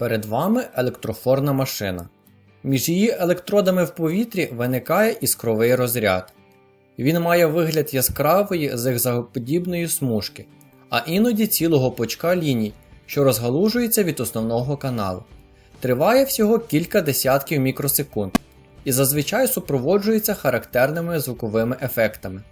Перед вами електрофорна машина. Між її електродами в повітрі виникає іскровий розряд. Він має вигляд яскравої зигзагоподібної смужки, а іноді цілого пучка ліній, що розгалужується від основного каналу. Триває всього кілька десятків мікросекунд і зазвичай супроводжується характерними звуковими ефектами.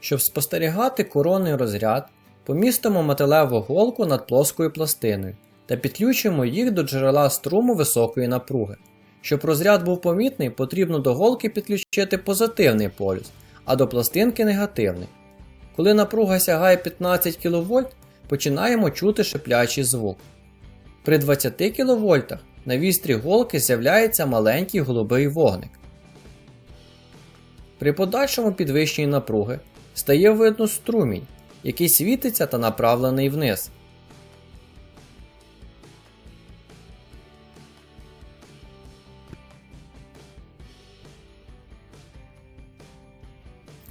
Щоб спостерігати коронний розряд, помістимо металеву голку над плоскою пластиною та підключимо їх до джерела струму високої напруги. Щоб розряд був помітний, потрібно до голки підключити позитивний полюс, а до пластинки негативний. Коли напруга сягає 15 кВт, починаємо чути шиплячий звук. При 20 кВт на вістрі голки з'являється маленький голубий вогник. При подальшому підвищенні напруги стає видно струмінь, який світиться та направлений вниз.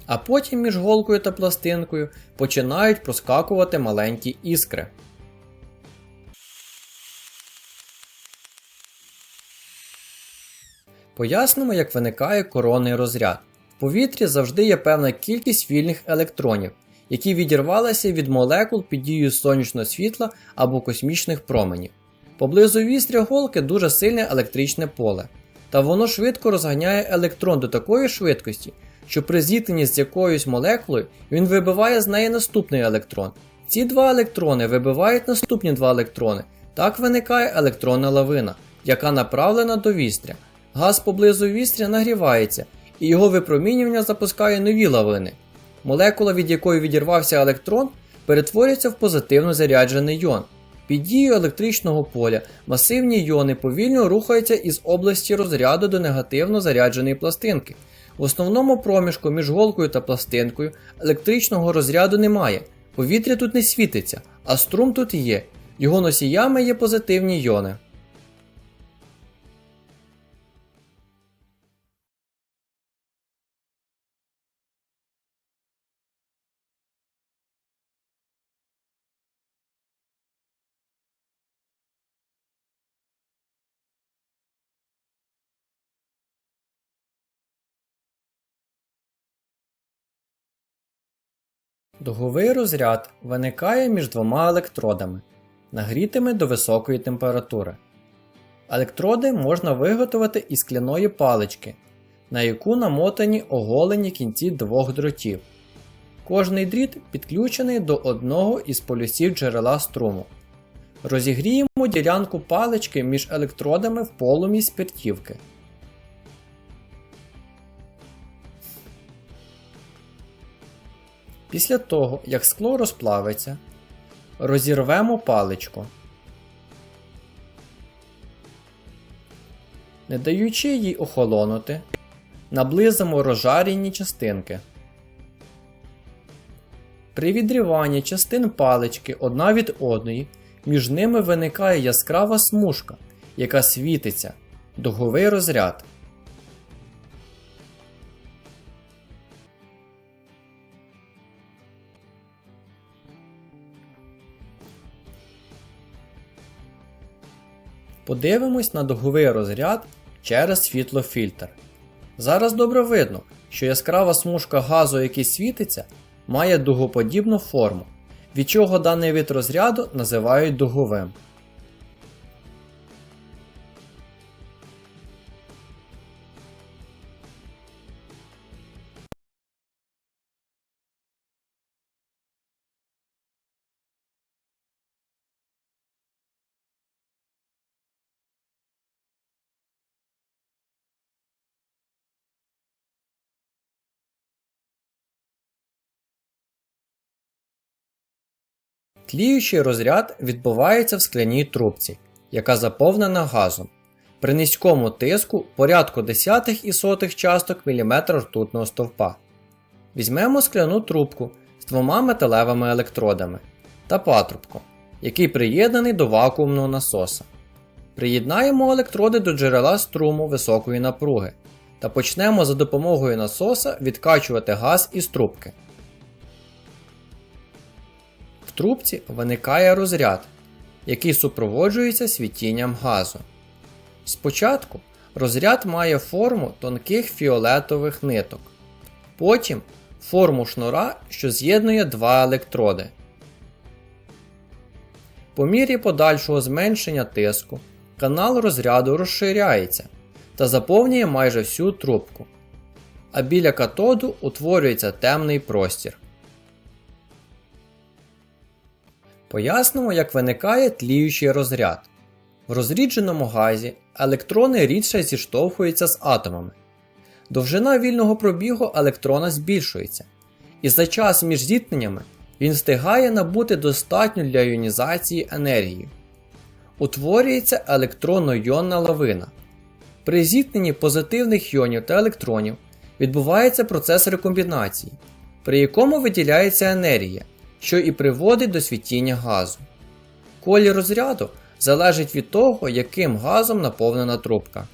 А потім між голкою та пластинкою починають проскакувати маленькі іскри. Пояснимо, як виникає коронний розряд. Повітрі завжди є певна кількість вільних електронів, які відірвалися від молекул під дією сонячного світла або космічних променів. Поблизу вістря голки дуже сильне електричне поле, та воно швидко розганяє електрон до такої швидкості, що при зіткненні з якоюсь молекулою він вибиває з неї наступний електрон. Ці два електрони вибивають наступні два електрони. Так виникає електронна лавина, яка направлена до вістря. Газ поблизу вістря нагрівається, і його випромінювання запускає нові лавини. Молекула, від якої відірвався електрон, перетворюється в позитивно заряджений йон. Під дією електричного поля масивні йони повільно рухаються із області розряду до негативно зарядженої пластинки. В основному проміжку між голкою та пластинкою електричного розряду немає, повітря тут не світиться, а струм тут є. Його носіями є позитивні йони. Дуговий розряд виникає між двома електродами, нагрітими до високої температури. Електроди можна виготовити із скляної палички, на яку намотані оголені кінці двох дротів. Кожний дріт підключений до одного із полюсів джерела струму. Розігріємо ділянку палички між електродами в полумі спиртівки. Після того, як скло розплавиться, розірвемо паличку. Не даючи їй охолонути, наблизимо розжарені частинки. При відриванні частин палички одна від одної, між ними виникає яскрава смужка, яка світиться, дуговий розряд. Подивимось на дуговий розряд через світлофільтр. Зараз добре видно, що яскрава смужка газу, який світиться, має дугоподібну форму, від чого даний вид розряду називають дуговим. Тліючий розряд відбувається в скляній трубці, яка заповнена газом. При низькому тиску порядку десятих і сотих часток міліметра ртутного стовпа. Візьмемо скляну трубку з двома металевими електродами та патрубком, який приєднаний до вакуумного насоса. Приєднаємо електроди до джерела струму високої напруги та почнемо за допомогою насоса відкачувати газ із трубки. Трубці виникає розряд, який супроводжується світінням газу. Спочатку розряд має форму тонких фіолетових ниток, потім форму шнура, що з'єднує два електроди. По мірі подальшого зменшення тиску канал розряду розширяється та заповнює майже всю трубку, а біля катоду утворюється темний простір. Пояснимо, як виникає тліючий розряд. В розрідженому газі електрони рідше зіштовхуються з атомами. Довжина вільного пробігу електрона збільшується, і за час між зіткненнями він встигає набути достатньо для іонізації енергії. Утворюється електронно-йонна лавина. При зіткненні позитивних йонів та електронів відбувається процес рекомбінації, при якому виділяється енергія, що і приводить до світіння газу. Колір розряду залежить від того, яким газом наповнена трубка.